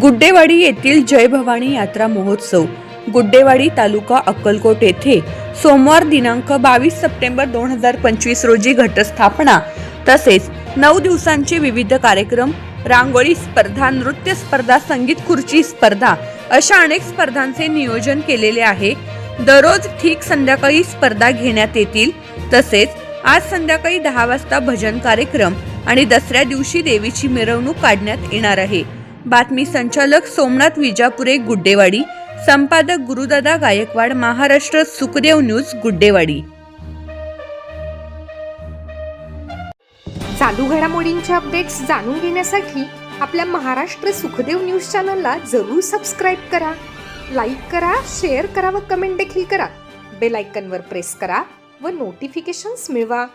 गुड्डेवाडी येथील जय भवानी यात्रा महोत्सव गुड्डेवाडी तालुका अक्कलकोट येथे सोमवार दिनांक बावीस सप्टेंबर दोन हजार पंचवीस रोजी घटस्थापना तसेच नऊ दिवसांचे विविध कार्यक्रम रांगोळी स्पर्धा नृत्य स्पर्धा संगीत खुर्ची स्पर्धा अशा अनेक स्पर्धांचे नियोजन केलेले आहे. दररोज ठीक संध्याकाळी स्पर्धा घेण्यात येतील तसेच आज संध्याकाळी दहा वाजता भजन कार्यक्रम आणि दसऱ्या दिवशी देवीची मिरवणूक काढण्यात येणार आहे. बातमी संचालक सोमनाथ विजापुरे गुड्डेवाडी. संपादक गुरुदादा गायकवाड महाराष्ट्र सुखदेव न्यूज गुड्डेवाडी. चालू घडामोडींचे अपडेट्स जाणून घेण्यासाठी आपल्या महाराष्ट्र सुखदेव न्यूज चॅनलला जरूर सबस्क्राईब करा. लाईक करा शेअर करा व कमेंट देखील करा. बेल आयकनवर प्रेस करा व नोटिफिकेशन्स मिळवा.